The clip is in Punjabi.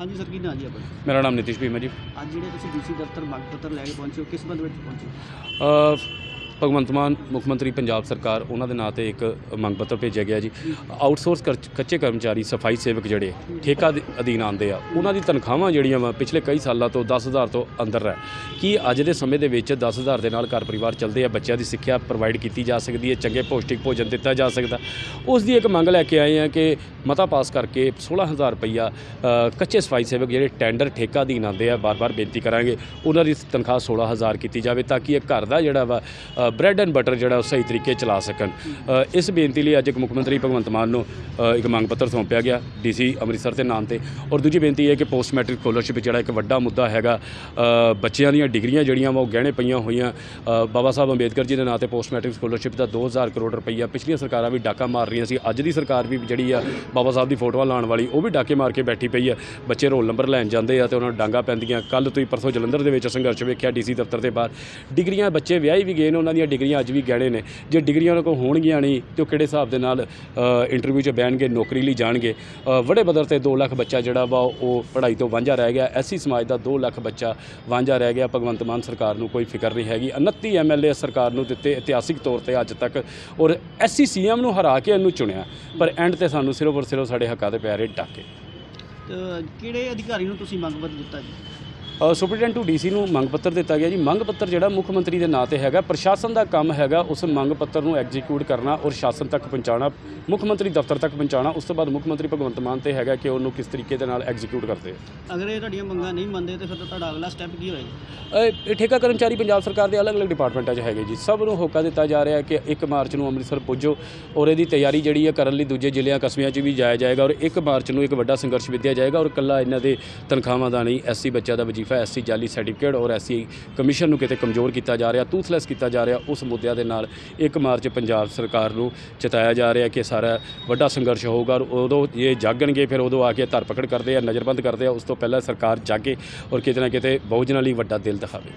ਹਾਂਜੀ ਸਰ ਕੀ ਨਾਂ ਜੀ ਆਪਣਾ? ਮੇਰਾ ਨਾਮ ਨਿਤਿਸ਼ ਭੀਮਾ ਜੀ। ਅੱਜ ਜਿਹੜੇ ਤੁਸੀਂ ਡੀਸੀ ਦਫ਼ਤਰ ਮੰਗ ਪੱਤਰ ਲੈ ਕੇ ਪਹੁੰਚੇ ਹੋ ਕਿਸ ਸੰਬੰਧ ਵਿੱਚ ਪਹੁੰਚੇ ਹੋ? ਅ, ਭਗਵੰਤ ਮਾਨ ਮੁੱਖ ਮੰਤਰੀ ਪੰਜਾਬ ਸਰਕਾਰ ਉਹਨਾਂ ਦੇ ਨਾਂ ਤੇ ਇੱਕ ਮੰਗ ਪੱਤਰ ਭੇਜਿਆ ਗਿਆ ਜੀ। ਆਊਟਸੋਰਸ ਕਰ- ਕੱਚੇ ਕਰਮਚਾਰੀ ਸਫ਼ਾਈ ਸੇਵਕ ਜਿਹੜੇ ਠੇਕਾ ਦੇ ਅਧੀਨ ਆਉਂਦੇ ਆ ਉਹਨਾਂ ਦੀ ਤਨਖਾਹਾਂ ਜਿਹੜੀਆਂ ਵਾ ਪਿਛਲੇ ਕਈ ਸਾਲਾਂ ਤੋਂ 10000 ਤੋਂ ਅੰਦਰ ਹੈ। ਕੀ ਅੱਜ ਦੇ ਸਮੇਂ ਦੇ ਵਿੱਚ 10000 ਦੇ ਨਾਲ ਘਰ ਪਰਿਵਾਰ ਚੱਲਦੇ ਆ ਬੱਚਿਆਂ ਦੀ ਸਿੱਖਿਆ ਪ੍ਰੋਵਾਈਡ ਕੀਤੀ ਜਾ ਸਕਦੀ ਹੈ ਚੰਗੇ ਪੌਸ਼ਟਿਕ ਭੋਜਨ ਦਿੱਤਾ ਜਾ ਸਕਦਾ? ਉਸ ਦੀ ਇੱਕ ਮੰਗ ਲੈ ਕੇ ਆਏ ਆ ਕਿ ਮਤਾ ਪਾਸ ਕਰਕੇ 16000 ਰੁਪਈਆ ਕੱਚੇ ਸਫ਼ਾਈ ਸੇਵਕ ਜਿਹੜੇ ਟੈਂਡਰ ਠੇਕਾ ਅਧੀਨ ਆਉਂਦੇ ਆ, ਬਾਰ-ਬਾਰ ਬੇਨਤੀ ਕਰਾਂਗੇ, ਉਹਨਾਂ ਦੀ ਤਨਖਾਹ 16000 ਕੀਤੀ ਜਾਵੇ ਤਾਂ ਕਿ ਇਹ ਘਰ ਦਾ ਜਿਹੜਾ ਵਾ ਬ੍ਰੈਡ ਐਂਡ ਬਟਰ ਜਿਹੜਾ ਉਹ ਸਹੀ ਤਰੀਕੇ ਚਲਾ ਸਕਣ। ਇਸ ਬੇਨਤੀ ਲਈ ਅੱਜ ਇੱਕ ਮੁੱਖ ਮੰਤਰੀ ਭਗਵੰਤ ਮਾਨ ਨੂੰ ਇੱਕ ਮੰਗ ਪੱਤਰ ਸੌਂਪਿਆ ਗਿਆ, ਡੀਸੀ ਅੰਮ੍ਰਿਤਸਰ ਦੇ ਨਾਮ ਤੇ। ਔਰ ਦੂਜੀ ਬੇਨਤੀ ਇਹ ਹੈ ਕਿ ਪੋਸਟ ਮੈਟ੍ਰਿਕ ਸਕੋਲਰਸ਼ਿਪ ਜਿਹੜਾ ਇੱਕ ਵੱਡਾ ਮੁੱਦਾ ਹੈਗਾ ਬੱਚਿਆਂ ਦੀਆਂ ਡਿਗਰੀਆਂ ਜਿਹੜੀਆਂ ਵਾ ਉਹ ਗਹਿਣੇ ਪਈਆਂ ਹੋਈਆਂ। ਬਾਬਾ ਸਾਹਿਬ ਅੰਬੇਦਕਰ ਜੀ ਦੇ ਨਾਂ ਤੇ ਪੋਸਟ ਮੈਟ੍ਰਿਕ ਸਕੋਲਰਸ਼ਿਪ ਦਾ 2000 ਕਰੋੜ ਰੁਪਈਆ ਪਿਛਲੀਆਂ ਸਰਕਾਰਾਂ ਵੀ ਡਾਕਾ ਮਾਰ ਰਹੀਆਂ ਸੀ, ਅੱਜ ਦੀ ਸਰਕਾਰ ਵੀ ਜਿਹੜੀ ਆ ਬਾਬਾ ਸਾਹਿਬ ਦੀ ਫੋਟੋਆਂ ਲਾਉਣ ਵਾਲੀ ਉਹ ਵੀ ਡਾਕੇ ਮਾਰ ਕੇ ਬੈਠੀ ਪਈ ਆ ਬੱਚੇ ਰੋਲ ਨੰਬਰ ਲੈਣ ਜਾਂਦੇ ਆ ਤੇ ਉਹਨਾਂ ਨੂੰ ਡਾਂਗਾ ਪੈਂਦੀਆਂ ਕੱਲ ਤੋਂ ਹੀ ਪਰਸੋਂ ਜਲੰਧਰ ਦੇ ਵਿੱਚ ਸੰਘਰਸ਼ ਵੇਖਿਆ ਡੀਸੀ ਦਫ਼ਤਰ ਦੇ ਬਾਹਰ। ਡਿਗਰੀਆਂ ਬੱਚੇ ਵਿਆਹੀ ਵੀ ਗਏ ਨੇ ਉਹਨਾਂ ਦੀਆਂ ਡਿਗਰੀਆਂ ਅੱਜ ਵੀ ਗਹਿਣੇ ਨੇ। ਜੇ ਡਿਗਰੀਆਂ ਉਹਨਾਂ ਕੋਲ ਹੋਣਗੀਆਂ ਨਹੀਂ ਤੇ ਉਹ ਕਿਹੜੇ ਹਿਸਾਬ ਦੇ ਨਾਲ ਇੰਟਰਵਿਊ 'ਚ ਬਹਿਣਗੇ ਨੌਕਰੀ ਲਈ ਜਾਣਗੇ। ਅ, ਵੱਡੇ ਪੱਧਰ ਤੇ 2 ਲੱਖ ਬੱਚਾ ਜਿਹੜਾ ਵਾ ਉਹ ਪੜ੍ਹਾਈ ਤੋਂ ਵਾਂਝਾ ਰਹਿ ਗਿਆ। ਐਸੀ ਸਮਾਜ ਦਾ 2 ਲੱਖ ਬੱਚਾ ਵਾਂਝਾ ਰਹਿ ਗਿਆ। ਭਗਵੰਤ ਮਾਨ ਸਰਕਾਰ ਨੂੰ ਕੋਈ ਫਿਕਰ ਨਹੀਂ ਹੈਗੀ। 29 ਐਮਐਲਏ ਸਰਕਾਰ ਨੂੰ ਦਿੱਤੇ ਇਤਿਹਾਸਿਕ ਤੌਰ ਤੇ ਅੱਜ ਤੱਕ ਔਰ ਐਸੀ ਸੀਐਮ ਨੂੰ ਹਰਾ ਕੇ ਇਹਨੂੰ ਚੁਣਿਆ। ਪਰ ਐਂਡ ਤੇ ਸਾਨੂੰ ਸਿਰਫ ਸਿਰਫ ਸਾਡੇ ਹੱਕਾਂ ਦੇ ਪਿਆਰੇ ਡਾਕੇ। ਕਿਹੜੇ ਅਧਿਕਾਰੀ ਨੂੰ ਤੁਸੀਂ ਮੰਗ ਪੱਤਰ ਦਿੱਤਾ ਜੀ? ਸੁਪਰਡੈਂਟ ਟੂ ਡੀਸੀ ਨੂੰ ਮੰਗ ਪੱਤਰ ਦਿੱਤਾ ਗਿਆ ਜੀ। ਮੰਗ ਪੱਤਰ ਜਿਹੜਾ ਮੁੱਖ ਮੰਤਰੀ ਦੇ ਨਾਂ ਤੇ ਹੈਗਾ ਪ੍ਰਸ਼ਾਸਨ ਦਾ ਕੰਮ ਹੈਗਾ ਉਸ ਮੰਗ ਪੱਤਰ ਨੂੰ ਐਗਜ਼ੀਕਿਊਟ ਕਰਨਾ ਔਰ ਸ਼ਾਸਨ ਤੱਕ ਪਹੁੰਚਾਉਣਾ ਮੁੱਖ ਮੰਤਰੀ ਦਫ਼ਤਰ ਤੱਕ ਪਹੁੰਚਾਉਣਾ ਉਸ ਤੋਂ ਬਾਅਦ ਮੁੱਖ ਮੰਤਰੀ ਭਗਵੰਤ ਮਾਨ ਤੇ ਹੈਗਾ ਕਿ ਉਹਨੂੰ ਕਿਸ ਤਰੀਕੇ ਦੇ ਨਾਲ ਐਗਜ਼ੀਕਿਊਟ ਕਰਦੇ ਆ। ਅਗਰ ਇਹ ਤੁਹਾਡੀਆਂ ਮੰਗਾਂ ਨਹੀਂ ਮੰਨਦੇ ਤੇ ਫਿਰ ਤੁਹਾਡਾ ਅਗਲਾ ਸਟੈਪ ਕੀ ਹੋਏਗਾ? ਇਹ ਠੇਕਾ ਕਰਮਚਾਰੀ ਪੰਜਾਬ ਸਰਕਾਰ ਦੇ ਅਲੱਗ-ਅਲੱਗ ਡਿਪਾਰਟਮੈਂਟਾਂ 'ਚ ਹੈਗੇ ਜੀ। ਸਭ ਨੂੰ ਹੋਕਾ ਦਿੱਤਾ ਜਾ ਰਿਹਾ ਕਿ 1 ਮਾਰਚ ਨੂੰ ਅੰਮ੍ਰਿਤਸਰ ਪੁੱਜੋ ਔਰ ਇਹਦੀ ਤਿਆਰੀ ਜਿਹੜੀ ਹੈ ਕਰਨ ਲਈ ਦੂਜੇ ਜ਼ਿਲ੍ਹਿਆਂ ਕਸਬਿਆਂ 'ਚ ਵੀ ਜਾਇਆ ਜਾਏਗਾ ਔਰ 1 ਮਾਰਚ ਨੂੰ ਇੱਕ ਵੱਡਾ ਸੰਘਰਸ਼ ਵਿੱਢਿਆ ਜਾਏਗਾ ਔਰ ਕੱਲਾ ਇਹਨਾਂ ਦੇ ਤਨਖਾਹਾਂ ਦਾ ਨਹੀਂ ਐਸਸੀ ਬੱਚਿਆਂ ਦਾ ਵਜੀਫਾ ਐਸਸੀ ਜਾਲੀ ਸਰਟੀਫਿਕੇਟ ਔਰ ਐਸਸੀ ਕਮਿਸ਼ਨ ਨੂੰ ਕਿਤੇ ਕਮਜ਼ੋਰ ਕੀਤਾ ਜਾ ਰਿਹਾ ਟੂਥਲੈਸ ਕੀਤਾ ਜਾ ਰਿਹਾ, ਉਸ ਮੁੱਦਿਆਂ ਦੇ ਨਾਲ 1 ਮਾਰਚ ਪੰਜਾਬ ਸਰਕਾਰ ਨੂੰ ਚਿਤਾਇਆ ਜਾ ਰਿਹਾ ਕਿ ਸਾਰਾ ਵੱਡਾ ਸੰਘਰਸ਼ ਹੋਊਗਾ ਔਰ ਉਦੋਂ ਇਹ ਜਾਗਣਗੇ, ਫਿਰ ਉਦੋਂ ਆ ਕੇ ਧਰਪਕੜ ਕਰਦੇ ਆ, ਨਜ਼ਰਬੰਦ ਕਰਦੇ ਆ, ਉਸ ਤੋਂ ਪਹਿਲਾਂ ਸਰਕਾਰ ਜਾਗੇ ਔਰ ਕਿਤੇ ਨਾ ਕਿਤੇ ਬਹੁਜਨਾਂ ਲਈ ਵੱਡਾ ਦਿਲ ਦਿਖਾਵੇ।